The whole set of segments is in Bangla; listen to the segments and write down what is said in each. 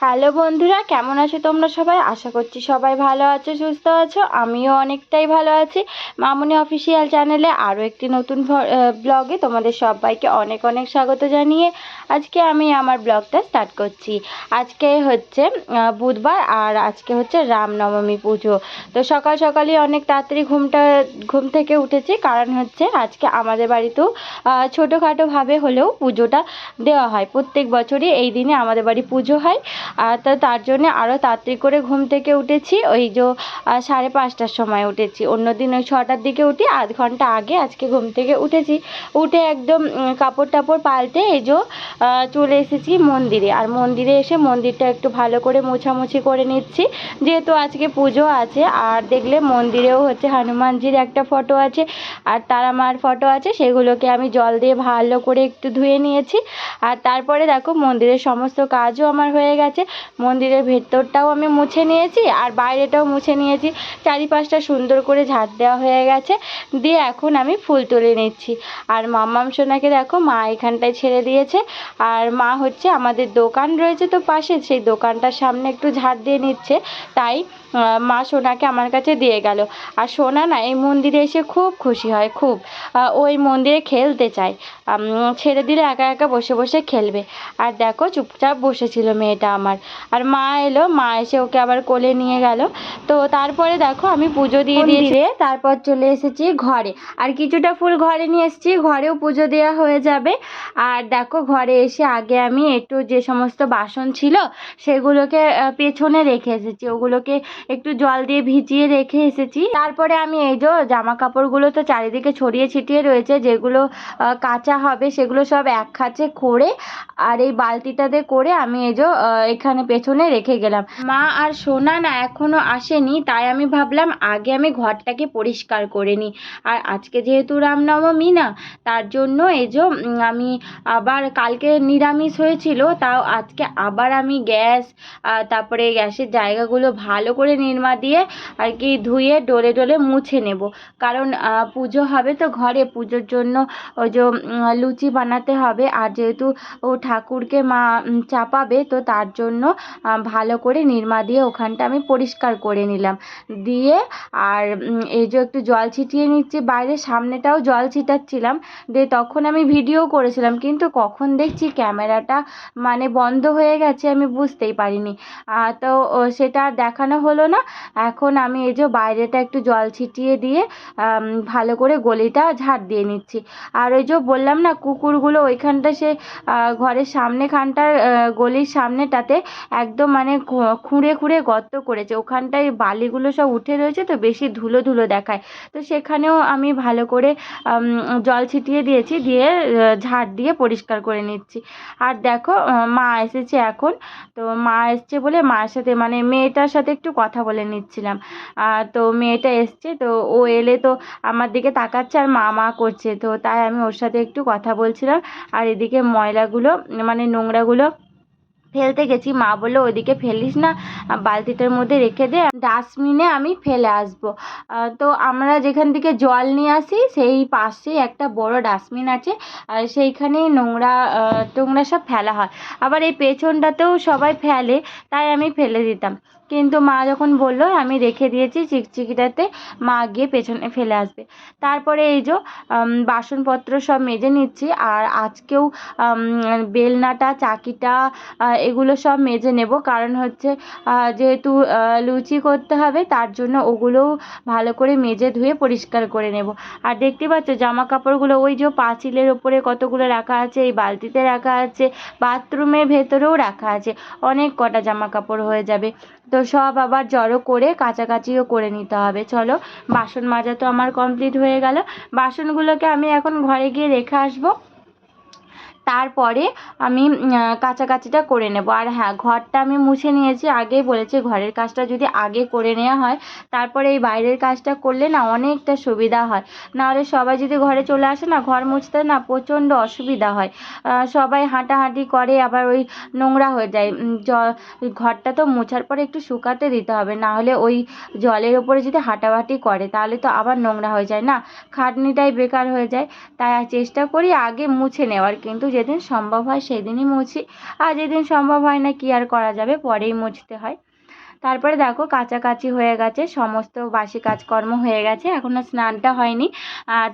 হ্যালো বন্ধুরা, কেমন আছো তোমরা সবাই? আশা করছি সবাই ভালো আছো, সুস্থ আছো। আমিও অনেকটাই ভালো আছি। মামনি অফিসিয়াল চ্যানেলে আরও একটি নতুন ব্লগে তোমাদের সবাইকে অনেক অনেক স্বাগত জানিয়ে আজকে আমি আমার ব্লগটা স্টার্ট করছি। আজকে হচ্ছে বুধবার আর আজকে হচ্ছে রামনবমী পুজো। তো সকাল সকালই অনেক তাড়াতাড়ি ঘুমটা, ঘুম থেকে উঠেছি। কারণ হচ্ছে আজকে আমাদের বাড়িতেও ছোটোখাটোভাবে হলেও পুজোটা দেওয়া হয়। প্রত্যেক বছরই এই দিনে আমাদের বাড়ি পুজো হয়। তো, তার জন্যে আরও তাড়াতাড়ি করে ঘুম থেকে উঠেছি। ওই যে সাড়ে পাঁচটার সময় উঠেছি। অন্যদিন ওই ছটার দিকে উঠি, আধ ঘণ্টা আগে আজকে ঘুম থেকে উঠেছি। উঠে একদম কাপড় টাপড় পাল্টে এই যে চলে এসেছি মন্দিরে। আর মন্দিরে এসে মন্দিরটা একটু ভালো করে মোছামুছি করে নিচ্ছি। যেহেতু আজকে পুজো আছে, আর দেখলে মন্দিরেও হচ্ছে হনুমানজির একটা ফটো আছে, আর তারা মার ফটো আছে, সেগুলোকে আমি জল দিয়ে ভালো করে একটু ধুয়ে নিয়েছি। আর তারপরে দেখো মন্দিরের সমস্ত কাজও আমার হয়ে গেছে। মন্দিরের ভেতরটাও আমি মুছে নিয়েছি আর বাইরেটাও মুছে নিয়েছি। চারিপাশটা সুন্দর করে ঝাঁট দেওয়া হয়ে গেছে। দিয়ে এখন আমি ফুল তুলে নিচ্ছি। আর মাম্মাম সোনাকে দেখো, মা এখানটায় ছেড়ে দিয়েছে। আর মা হচ্ছে আমাদের দোকান রয়েছে তো পাশে, সেই দোকানটার সামনে একটু ঝাঁট দিয়ে নিচ্ছে। তাই মা সোনাকে আমার কাছে দিয়ে গেল। আর সোনা না এই মন্দিরে এসে খুব খুশি হয় খুব। ওই মন্দিরে খেলতে চায়। ছেড়ে দিলে একা একা বসে বসে খেলবে। আর দেখো চুপচাপ বসেছিল মেয়েটা আমার। আর মা এলো মা এসে ওকে আবার কোলে নিয়ে গেল। তো তারপরে দেখো আমি পুজো দিয়ে দিয়েছি। তারপর চলে এসেছি ঘরে। আর কিছুটা ফুল ঘরে নিয়ে এসেছি ঘরেও পুজো দেওয়া হয়ে যাবে। আর দেখো ঘরে এসে আগে আমি একটু যে সমস্ত বাসন ছিল সেগুলোকে পেছনে রেখে এসেছি। ওগুলোকে একটু জল দিয়ে ভিজিয়ে রেখে এসেছি। তারপরে আমি এই যে জামা কাপড়গুলো তো চারিদিকে ছড়িয়ে ছিটিয়ে রয়েছে, যেগুলো কাঁচা হবে সেগুলো সব এক খাঁচে করে আর এই বালতিটাতে করে আমি এই যে এখানে পেছনে রেখে গেলাম। মা আর সোনা না এখনও আসেনি, তাই আমি ভাবলাম আগে আমি ঘরটাকে পরিষ্কার করে নিই। আর আজকে যেহেতু রামনবমী না, তার জন্য এই যে আমি আবার কালকে নিরামিষ হয়েছিল, তাও আজকে আবার আমি গ্যাস তারপরে গ্যাসের জায়গাগুলো ভালো করে নিরমা দিয়ে আর কি ধুয়ে, ডলে ডলে মুছে নেব। কারণ পুজো হবে তো ঘরে, পুজোর জন্য ওই যে লুচি বানাতে হবে। আর যেহেতু ও ঠাকুরকে মা চাপাবে, তো তার জন্য ভালো করে নিরমা দিয়ে ওখানটা আমি পরিষ্কার করে নিলাম। দিয়ে আর এই যে একটু জল ছিটিয়ে নিচ্ছি, বাইরে সামনেটাও জল ছিটাচ্ছিলাম। দিয়ে তখন আমি ভিডিও করেছিলাম, কিন্তু কখন দেখছি ক্যামেরাটা মানে বন্ধ হয়ে গেছে, আমি বুঝতেই পারিনি। তো সেটা আর দেখানো হলো না। এখন আমি এই যে বাইরেটা একটু জল ছিটিয়ে দিয়ে ভালো করে গলিটা ঝাড় দিয়ে নিচ্ছি। আর ওই যে বললাম না, কুকুরগুলো ওইখানটা সে ঘরের সামনেখানটার গলির সামনেটাতে একদম মানে খুঁড়ে খুঁড়ে গর্ত করেছে। ওখানটায় বালিগুলো সব উঠে রয়েছে তো বেশি ধুলো ধুলো দেখায়। তো সেখানেও আমি ভালো করে জল ছিটিয়ে দিয়েছি, দিয়ে ঝাড় দিয়ে পরিষ্কার করে নিচ্ছি। আর দেখো মা এসেছে এখন। তো মা এসছে বলে মায়ের সাথে মানে মেয়েটার সাথে একটু কথা বলে নিচ্ছিলাম। তো মেয়েটা এসছে, তো ও এলে তো আমার দিকে তাকাচ্ছে আর মা মা করছে। তো তাই আমি ওর সাথে একটু কথা বলছিলাম। আর এদিকে ময়লাগুলো মানে নোংরাগুলো ফেলতে গেছি। মা বলল, ওইদিকে ফেলিস না, বালতিটার মধ্যে রেখে দে, ডাস্টবিনে আমি ফেলে আসব। তো আমরা যেখান থেকে জল নিয়ে আসি, সেই পাশেই একটা বড় ডাস্টবিন আছে। আর সেইখানেই নোংরা টোংরা সব ফেলা হয়। আবার এই পেছনটাতেও সবাই ফেলে, তাই আমি ফেলে দিতাম। কিন্তু মা যখন বলল, আমি রেখে দিয়েছি চিকচিকিটাতে, মা গিয়ে পেছনে ফেলে আসবে। তারপরে এই যে বাসনপত্র সব মেজে নিচ্ছি, আর আজকেও বেলনাটা, চাকিটা এগুলো সব মেজে নেব। কারণ হচ্ছে যেহেতু লুচি করতে হবে, তার জন্য ওগুলোও ভালো করে মেজে ধুয়ে পরিষ্কার করে নেব। আর দেখতে পাচ্ছ জামা কাপড়গুলো ওই যে পাঁচিলের ওপরে কতগুলো রাখা আছে, এই বালতিতে রাখা আছে, বাথরুমের ভেতরেও রাখা আছে। অনেক কটা জামা কাপড় হয়ে যাবে। তো সব আবার জড়ো করে কাচাকাচিও করে নিতে হবে। চলো, বাসন মাজা তো আমার কমপ্লিট হয়ে গেল। বাসনগুলোকে আমি এখন ঘরে গিয়ে রেখে আসব। তারপরে আমি কাচাকাচিটা করে নেব। আর হ্যাঁ ঘরটা আমি মুছে নিয়েছি। আগেই বলেছি ঘরের কাজটা যদি আগে করে নেওয়া হয়, তারপরে এই বাইরের কাজটা করলে না অনেকটা সুবিধা হয়। নাহলে সবাই যদি ঘরে চলে আসে না, ঘর মুছতে না প্রচণ্ড অসুবিধা হয়। সবাই হাঁটাহাঁটি করে, আবার ওই নোংরা হয়ে যায়। ঘরটা তো মোছার পরে একটু শুকাতে দিতে হবে। না হলে ওই জলের ওপরে যদি হাঁটাহাঁটি করে, তাহলে তো আবার নোংরা হয়ে যায় না? খাটনিটাই বেকার হয়ে যায়। তাই চেষ্টা করি আগে মুছে নেওয়ার। কিন্তু যেদিন সম্ভব হয় সেদিনই মুছি। আর যেদিন সম্ভব হয় না, কি আর করা যাবে? পরেই মুছতে হয়। তারপরে দেখো কাচাকাচি হয়ে গেছে, সমস্ত বাসি কাজকর্ম হয়ে গেছে এখনও স্নানটা হয়নি।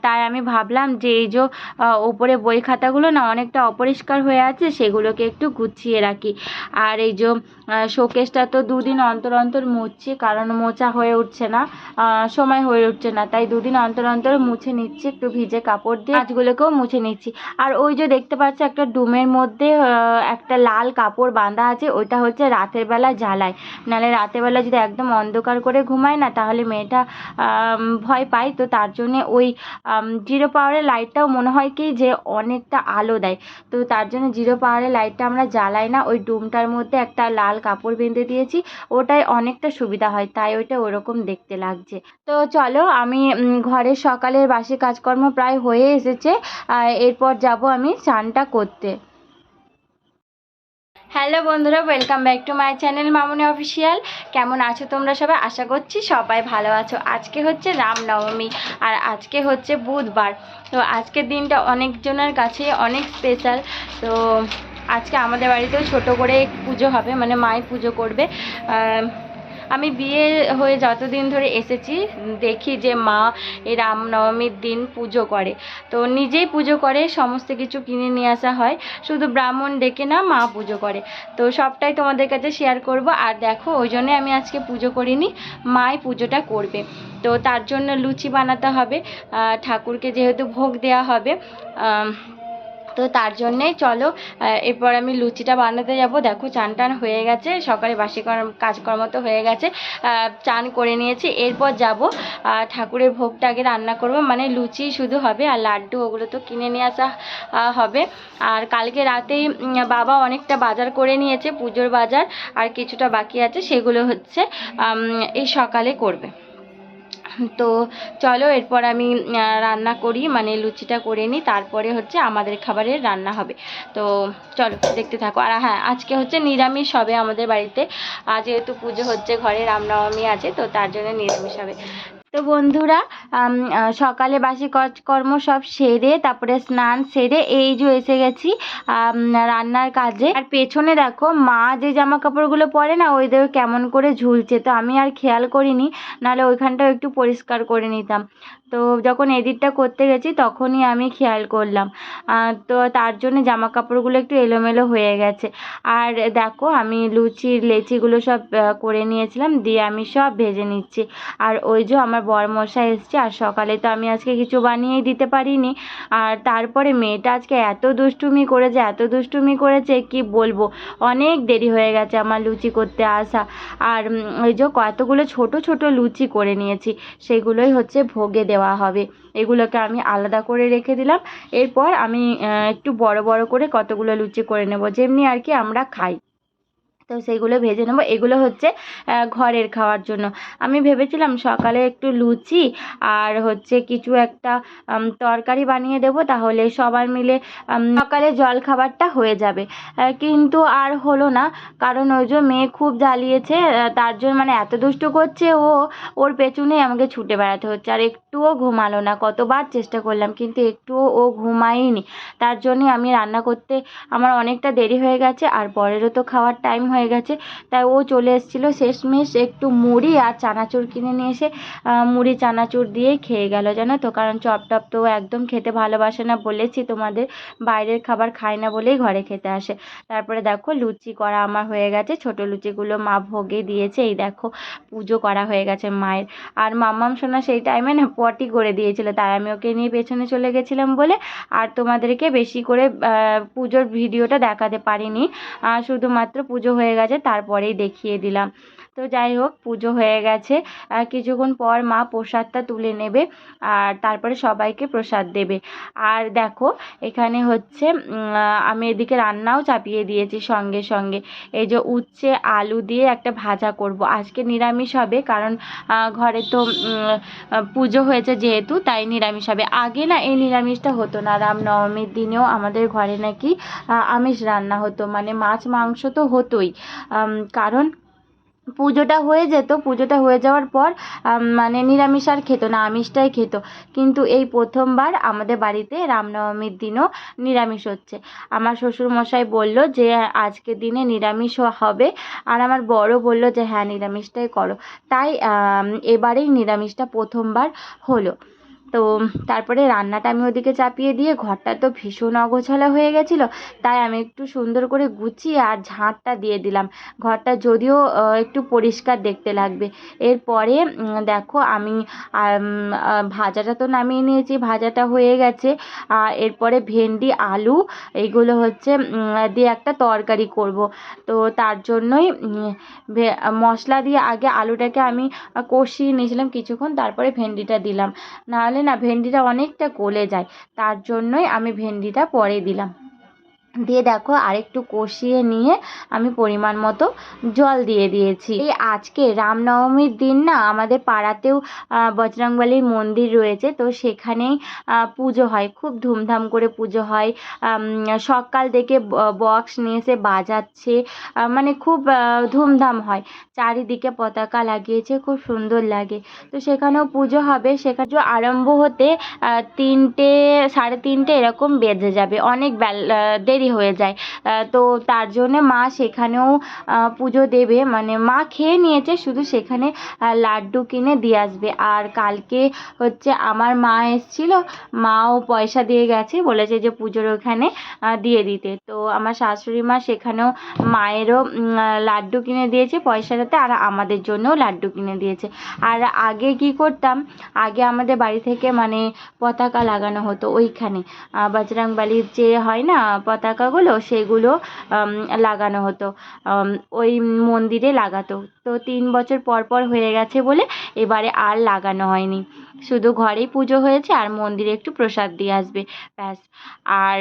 তাই আমি ভাবলাম যে এই যে ওপরে বই খাতাগুলো না অনেকটা অপরিষ্কার হয়ে আছে, সেগুলোকে একটু গুছিয়ে রাখি। আর এই যে শোকেসটা তো দুদিন অন্তর অন্তর মুছছি, কারণ মোচা হয়ে উঠছে না সময় হয়ে উঠছে না, তাই দুদিন অন্তর অন্তর মুছে নিচ্ছি, একটু ভিজে কাপড় দিয়ে গাছগুলোকেও মুছে নিচ্ছি। আর ওই যে দেখতে পাচ্ছ একটা ডুমের মধ্যে একটা লাল কাপড় বাঁধা আছে, ওইটা হচ্ছে রাতের বেলা জ্বালায় নাহলে রাতের বেলা যদি একদম অন্ধকার করে ঘুমায় না, তাহলে মেয়েটা ভয় পায়। তো তার জন্যে ওই জিরো পাওয়ারের লাইটটাও মনে হয় কি যে অনেকটা আলো দেয়। তো তার জন্য জিরো পাওয়ারের লাইটটা আমরা জ্বালাই না, ওই ডুমটার মধ্যে একটা লাল কাপড় বেঁধে দিয়েছি। ওটাই অনেকটা সুবিধা হয়, তাই ওইটা ওরকম দেখতে লাগছে। তো চলো, আমি ঘরের সকালের বাসি কাজকর্ম প্রায় হয়ে এসেছে। এরপর যাব আমি চানটা করতে। হ্যালো বন্ধুরা welcome back to my channel Mamoni official কেমন আছো তোমরা সবাই? আশা করছি সবাই ভালো আছো। আজকে হচ্ছে রামনবমী আর আজকে হচ্ছে বুধবার। তো আজকের দিনটা অনেকজনের কাছে অনেক স্পেশাল তো আজকে আমাদের বাড়িতেও ছোট করে পুজো হবে মানে মাই পুজো করবে। আমি বিয়ে হয়ে যতদিন ধরে এসেছি, দেখি যে মা এই রামনবমীর দিন পুজো করে। তো নিজেই পুজো করে, সমস্ত কিছু কিনে নিয়ে আসা হয়। শুধু ব্রাহ্মণ ডেকে না, মা পুজো করে। তো সবটাই তোমাদের কাছে শেয়ার করব। আর দেখো, ওই জন্যে আমি আজকে পুজো করিনি, মাই পুজোটা করবে। তো তার জন্য লুচি বানাতে হবে। ঠাকুরকে যেহেতু ভোগ দেওয়া হবে তো তার জন্যেই চলো এরপর আমি লুচিটা বানাতে যাব। দেখো চান টান হয়ে গেছে, সকালে বাসি কর্ম- কাজকর্ম তো হয়ে গেছে। চান করে নিয়েছি, এরপর যাব। ঠাকুরের ভোগটা আগে রান্না করব মানে লুচি শুধু হবে আর লাড্ডু ওগুলো তো কিনে নিয়ে আসা হবে। আর কালকে রাতেই বাবা অনেকটা বাজার করে নিয়েছে, পুজোর বাজার, আর কিছুটা বাকি আছে, সেগুলো হচ্ছে এই সকালে করবে। তো চলো এরপর আমি রান্না করি মানে লুচিটা করে নিই, তারপরে হচ্ছে আমাদের খাবারের রান্না হবে। তো চলো, দেখতে থাকো। আর হ্যাঁ আজকে হচ্ছে নিরামিষ হবে আমাদের বাড়িতে। আর যেহেতু পুজো হচ্ছে, ঘরে রামনবমী আছে, তো তার জন্য নিরামিষ হবে। তো বন্ধুরা সকালে বাসি কাজকর্ম সব সেরে, তারপরে স্নান সেরে এই যে এসে গেছি রান্নার কাজে। আর পেছনে দেখো, মা যে জামা কাপড়গুলো পরে না, ওই ওইদের কেমন করে ঝুলছে। তো আমি আর খেয়াল করিনি, নাহলে ওইখানটাও একটু পরিষ্কার করে নিতাম। তো যখন এডিটটা করতে গেছি, তখনই আমি খেয়াল করলাম। তো তার জন্য জামা কাপড়গুলো একটু এলোমেলো হয়ে গেছে। আর দেখো, আমি লুচির লেচিগুলো সব করে নিয়েছিলাম, দিয়ে আমি সব ভেজে নিচ্ছি। আর ওই যে আমার বরমশাই এসছে, আর সকালে তো আমি আজকে কিছু বানিয়েই দিতে পারিনি। আর তারপরে মেয়েটা আজকে এত দুষ্টুমি করেছে, এত দুষ্টুমি করেছে, কি বলব? অনেক দেরি হয়ে গেছে আমার লুচি করতে আসা। আর ওই যে কতগুলো ছোট ছোট লুচি করে নিয়েছি, সেগুলোই হচ্ছে ভোগে দেওয়া হবে। এগুলোকে আমি আলাদা করে রেখে দিলাম। এরপর আমি একটু বড় বড় করে কতগুলো লুচি করে নেব, যেমনি আর কি আমরা খাই। তো সেইগুলো ভেজে নেব। এগুলো হচ্ছে ঘরের খাওয়ার জন্য। আমি ভেবেছিলাম সকালে একটু লুচি আর হচ্ছে কিছু একটা তরকারি বানিয়ে দেবো, তাহলে সবার মিলে সকালে জল খাবারটা হয়ে যাবে। কিন্তু আর হলো না, কারণ ওই যে মেয়ে খুব জ্বালিয়েছে তার জন্য মানে এত দুষ্টু করছে ও, ওর পেছনেই আমাকে ছুটে বেড়াতে হচ্ছে। আর একটুও ঘুমালো না, কতবার চেষ্টা করলাম, কিন্তু একটুও ও ঘুমায়নি। তার জন্যই আমি রান্না করতে, আমার অনেকটা দেরি হয়ে গেছে, আর পরেরও তো খাওয়ার টাইম হয়ে গেছে। তাই ও চলে এসেছিল শেষমেশ একটু মুড়ি আর চানাচুর কিনে নিয়ে এসে মুড়ি চানাচুর দিয়েই খেয়ে গেল জানো তো। কারণ চপ টপ তো একদম খেতে ভালোবাসে না বলেছি তোমাদের। বাইরের খাবার খায় না বলেই ঘরে খেতে আসে। তারপরে দেখো লুচি করা আমার হয়ে গেছে। ছোট লুচিগুলো মা ভোগে দিয়েছে। এই দেখো পুজো করা হয়ে গেছে মায়ের। আর মাম্মাম সোনা সেই টাইমে না পটি করে দিয়েছিল। তাই আমি ওকে নিয়ে পেছনে চলে গেছিলাম বলে আর তোমাদেরকে বেশি করে পুজোর ভিডিওটা দেখাতে পারিনি। শুধুমাত্র পুজো হয়ে গেছে তারপরেই দেখিয়ে দিলাম। তো যাই হোক, পুজো হয়ে গেছে। আর কিছুক্ষণ পর মা প্রসাদটা তুলে নেবে আর তারপরে সবাইকে প্রসাদ দেবে। আর দেখো, এখানে হচ্ছে আমি এদিকে রান্নাও চাপিয়ে দিয়েছি সঙ্গে সঙ্গে। এই যে উচ্ছে, আলু দিয়ে একটা ভাজা করব। আজকে নিরামিষ হবে কারণ ঘরে তো পুজো হয়েছে যেহেতু, তাই নিরামিষ হবে। আগে না এই নিরামিষটা হতো না। রামনবমীর দিনেও আমাদের ঘরে নাকি আমিষ রান্না হতো। মানে মাছ মাংস তো হতোই। কারণ পুজোটা হয়ে যেত, পুজোটা হয়ে যাওয়ার পর মানে নিরামিষ আর খেত না, আমিষটাই খেত। কিন্তু এই প্রথমবার আমাদের বাড়িতে রামনবমীর দিনও নিরামিষ হচ্ছে। আমার শ্বশুরমশাই বলল যে, আজকের দিনে নিরামিষ হবে। আর আমার বড় বলল যে হ্যাঁ নিরামিষটাই করো। তাই এবারেই নিরামিষটা প্রথমবার হলো। তো তারপরে রান্নাটা আমি ওদিকে চাপিয়ে দিয়ে ঘরটা তো ভীষণ অগোছালো হয়ে গেছিল, তাই আমি একটু সুন্দর করে গুছিয়ে আর ঝাঁটটা দিয়ে দিলাম। ঘরটা যদিও একটু পরিষ্কার দেখতে লাগবে। এরপরে দেখো আমি ভাজাটা তো নামিয়ে নিয়েছি, ভাজাটা হয়ে গেছে। আর এরপরে ভেন্ডি, আলু এইগুলো হচ্ছে দিয়ে একটা তরকারি করব। তো তার জন্যই মশলা দিয়ে আগে আলুটাকে আমি কষিয়ে নিয়েছিলাম কিছুক্ষণ, তারপরে ভেন্ডিটা দিলাম। নাহলে না ভেন্ডিটা অনেকটা গলে যায়। তার জন্যই আমি ভেন্ডিটা পরে দিলাম। দিয়ে দেখো আরেকটু কষিয়ে নিয়ে আমি পরিমাণ মতো জল দিয়ে দিয়েছি। এই আজকে রামনবমীর দিন না আমাদের পাড়াতেও বজরংবলীর মন্দির রয়েছে, তো সেখানেই পুজো হয়। খুব ধুমধাম করে পুজো হয়। সকাল থেকে বক্স নিয়ে এসে বাজাচ্ছে। মানে খুব ধুমধাম হয়। চারিদিকে পতাকা লাগিয়েছে, খুব সুন্দর লাগে। তো সেখানেও পুজো হবে। সেখানে আরম্ভ হতে তিনটে, সাড়ে তিনটে এরকম বেজে যাবে। অনেক বেলা দেরি হয়ে যায়। তো তার জন্যে মা সেখানেও পুজো দেবে। মানে মা খেয়ে নিয়েছে, শুধু সেখানে লাড্ডু কিনে দিয়ে আসবে। আর কালকে হচ্ছে আমার মা এসেছিল, মাও পয়সা দিয়ে গেছে, বলেছে যে পুজোর ওখানে দিয়ে দিতে। তো আমার শাশুড়ি মা সেখানেও মায়েরও লাড্ডু কিনে দিয়েছে পয়সাটাতে, আর আমাদের জন্যও লাড্ডু কিনে দিয়েছে। আর আগে কি করতাম, আগে আমাদের বাড়ি থেকে মানে পতাকা লাগানো হতো ওইখানে। বজরংবলীর যে হয় না পতাকাগুলো সেগুলো লাগানো হতো। ওই মন্দিরে লাগাতো। তো তিন বছর পর পর হয়ে গেছে বলে এবারে আর লাগানো হয়নি। শুধু ঘরেই পুজো হয়েছে আর মন্দিরে একটু প্রসাদ দিয়ে আসবে, ব্যাস। আর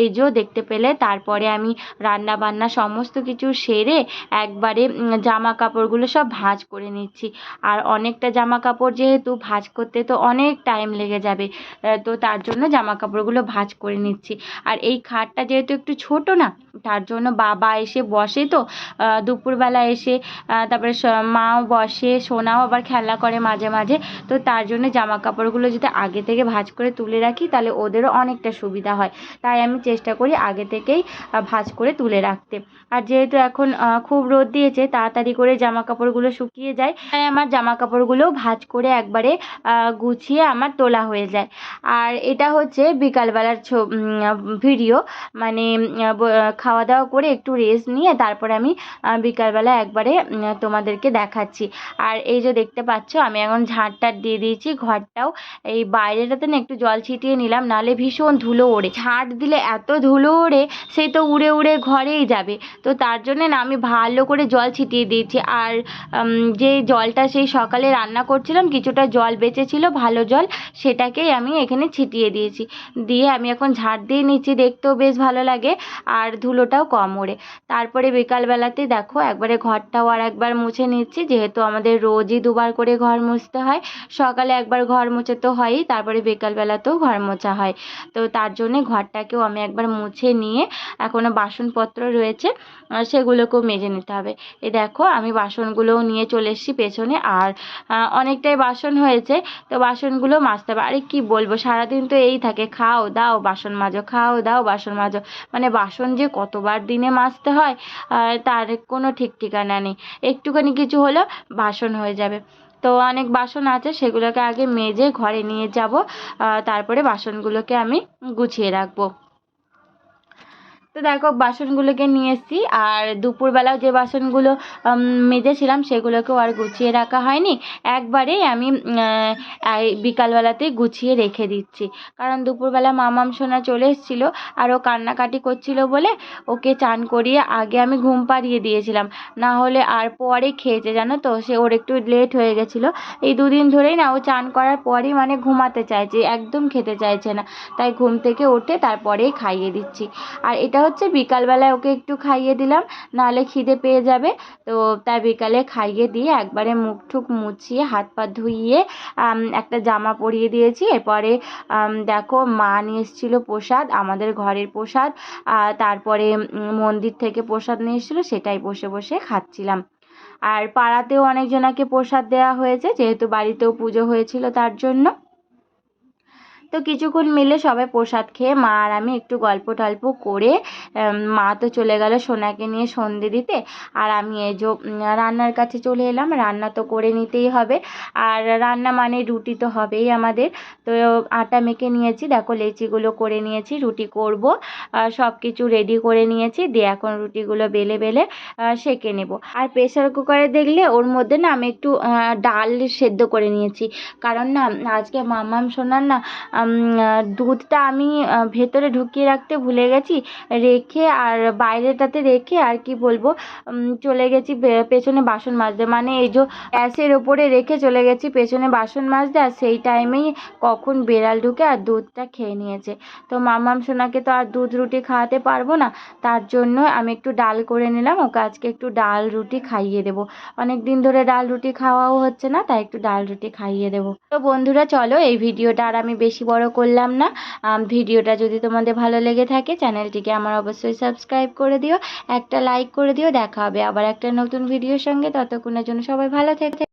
এই যে দেখতে পেলে, তারপরে আমি রান্না বান্না সমস্ত কিছু সেরে একবারে জামা কাপড়গুলো সব ভাঁজ করে নিচ্ছি। আর অনেকটা জামা কাপড় যেহেতু ভাঁজ করতে তো অনেক টাইম লেগে যাবে তো তার জন্য জামা কাপড়গুলো ভাঁজ করে নিচ্ছি। আর এই খাটটা যেহেতু একটু ছোট না, তার জন্য বাবা এসে বসে তো দুপুরবেলা এসে তারপরে মাও বসে, সোনাও আবার খেলা করে মাঝে মাঝে, তো তার জন্য জামা কাপড়গুলো যদি আগে থেকে ভাঁজ করে তুলে রাখি, তাহলে ওদেরও অনেকটা সুবিধা হয়। তাই আমি চেষ্টা করি আগে থেকেই ভাঁজ করে তুলে রাখতে। আর যেহেতু এখন খুব রোদ দিয়েছে, তাড়াতাড়ি করে জামা কাপড়গুলো শুকিয়ে যায়, তাই আমার জামা কাপড়গুলোও ভাঁজ করে একবারে গুছিয়ে আমার তোলা হয়ে যায়। আর এটা হচ্ছে বিকালবেলার ছ- ভিডিও। মানে খাওয়া দাওয়া করে একটু রেস্ট নিয়ে তারপরে আমি বিকালবেলা একবারে তোমাদেরকে দেখাচ্ছি। আর এই যে দেখতে পাচ্ছ, আমি এখন ঝাঁট টাট দিয়ে দিয়েছি ঘরটাও। এই বাইরেটাতে না একটু জল ছিটিয়ে নিলাম, নালে ভীষণ ধুলো ওড়ে। ঝাঁট দিলে এত ধুলো ওড়ে সেই তো উড়ে উড়ে ঘরেই যাবে। তো তার জন্যে না আমি ভালো করে জল ছিটিয়ে দিয়েছি। আর যে জলটা সেই সকালে রান্না করছিলাম, কিছুটা জল বেঁচেছিল, ভালো জল, সেটাকেই আমি এখানে ছিটিয়ে দিয়েছি। দিয়ে আমি এখন ঝাড় দিয়ে নিচ্ছি, দেখতেও বেশ ভালো লাগে, আর ধুলোটাও কম ওড়ে। তারপরে বিকালবেলাতে দেখো, একবারে ঘরটাও আর একবার মুছে নিচ্ছি, যেহেতু আমাদের রোজই দুবার করে ঘর মুছতে হয়। সকালে একবার ঘর মুছে তো হয়ই, তারপরে বিকালবেলাতেও ঘর মোছা হয়। তো তার জন্যে ঘরটাকেও আমি একবার মুছে নিয়ে এখনও বাসনপত্র রয়েছে সেগুলোকেও মেজে নিতে হবে। এ দেখো, আমি বাসনগুলোও নিয়ে চলে এসেছি পেছনে, আর অনেকটাই বাসন হয়েছে, তো বাসনগুলো মাজতে হবে। আরে কী বলব, সারাদিন তো এই থাকে, খাও, দাও, বাসন মাজো, খাও, দাও, বাসন মাজো। মানে বাসন যে কতবার দিনে মাজতে হয় তার কোনো ঠিক ঠিকানা নেই। একটুখানি কিছু হলো বাসন হয়ে যাবে। তো অনেক বাসন আছে, সেগুলোকে আগে মেজে ঘরে নিয়ে যাব। তারপরে বাসনগুলোকে আমি গুছিয়ে রাখব। তো দেখো, বাসনগুলোকে নিয়ে এসেছি। আর দুপুরবেলাও যে বাসনগুলো মেজেছিলাম, সেগুলোকেও আর গুছিয়ে রাখা হয়নি। একবারেই আমি বিকালবেলাতেই গুছিয়ে রেখে দিচ্ছি। কারণ দুপুরবেলা মামাম সোনা চলে এসেছিল আর ও কান্নাকাটি করছিল বলে ওকে চান করিয়ে আগে আমি ঘুম পাড়িয়ে দিয়েছিলাম। না হলে আর পরে খেয়েছে, জানো তো? সে ওর একটু লেট হয়ে গেছিল। এই দুদিন ধরেই না, ও চান করার পরই মানে ঘুমাতে চাইছে, একদম খেতে চাইছে না। তাই ঘুম থেকে উঠে তারপরেই খাইয়ে দিচ্ছি। আর এটা হচ্ছে বিকালবেলায় ওকে একটু খাইয়ে দিলাম, নাহলে খিদে পেয়ে যাবে। তো তাই বিকালে খাইয়ে দিয়ে একবারে মুখ টুক মুছিয়ে, হাত পা ধুইয়ে একটা জামা পরিয়ে দিয়েছি। এরপরে দেখো মা নিয়ে এসেছিল প্রসাদ, আমাদের ঘরের প্রসাদ তারপরে মন্দির থেকে প্রসাদ নিয়ে এসেছিল, সেটাই বসে বসে খাচ্ছিলাম। আর পাড়াতেও অনেকজনাকে প্রসাদ দেওয়া হয়েছে, যেহেতু বাড়িতেও পুজো হয়েছিল তার জন্য। তো কিছুক্ষণ মিলে সবাই প্রসাদ খেয়ে, মা আর আমি একটু গল্প টল্প করে মা তো চলে গেল সোনাকে নিয়ে সন্ধে দিতে। আর আমি এই যে রান্নার কাছে চলে এলাম, রান্না তো করে নিতেই হবে। আর রান্না মানে রুটি তো হবেই আমাদের। তো আটা মেখে নিয়েছি, দেখো লেচিগুলো করে নিয়েছি, রুটি করব সব কিছু রেডি করে নিয়েছি, দিয়ে এখন রুটিগুলো বেলে বেলে সেঁকে নেব। আর প্রেসার কুকারে দেখলে ওর মধ্যে না আমি একটু ডাল সেদ্ধ করে নিয়েছি। কারণ না, আজকে মামাম সোনার না দুধটা আমি ভেতরে ঢুকিয়ে রাখতে ভুলে গেছি। রেখে আর বাইরেটাতে রেখে আর কি বলব চলে গেছি পেছনে বাসন মাজতে। মানে এই যে গ্যাসের ওপরে রেখে চলে গেছি, পেছনে বাসন মাজতে আর সেই টাইমেই কখন বেড়াল ঢুকে আর দুধটা খেয়ে নিয়েছে। তো মামাম সোনাকে তো আর দুধ রুটি খাওয়াতে পারব না, তার জন্য আমি একটু ডাল করে নিলাম, ওকে আজকে একটু ডাল রুটি খাইয়ে দেবো। অনেক দিন ধরে ডাল রুটি খাওয়াও হচ্ছে না, তাই একটু ডাল রুটি খাইয়ে দেবো। তো বন্ধুরা, চলো এই ভিডিওটা আর আমি বেশি বড় করলাম না। ভিডিওটা যদি তোমাদের ভালো লেগে থাকে, চ্যানেলটিকে আমার অবশ্যই সাবস্ক্রাইব করে দিও, একটা লাইক করে দিও, দেখা হবে আবার একটা নতুন ভিডিওর সঙ্গে। ততক্ষণের জন্য সবাই ভালো থেকে।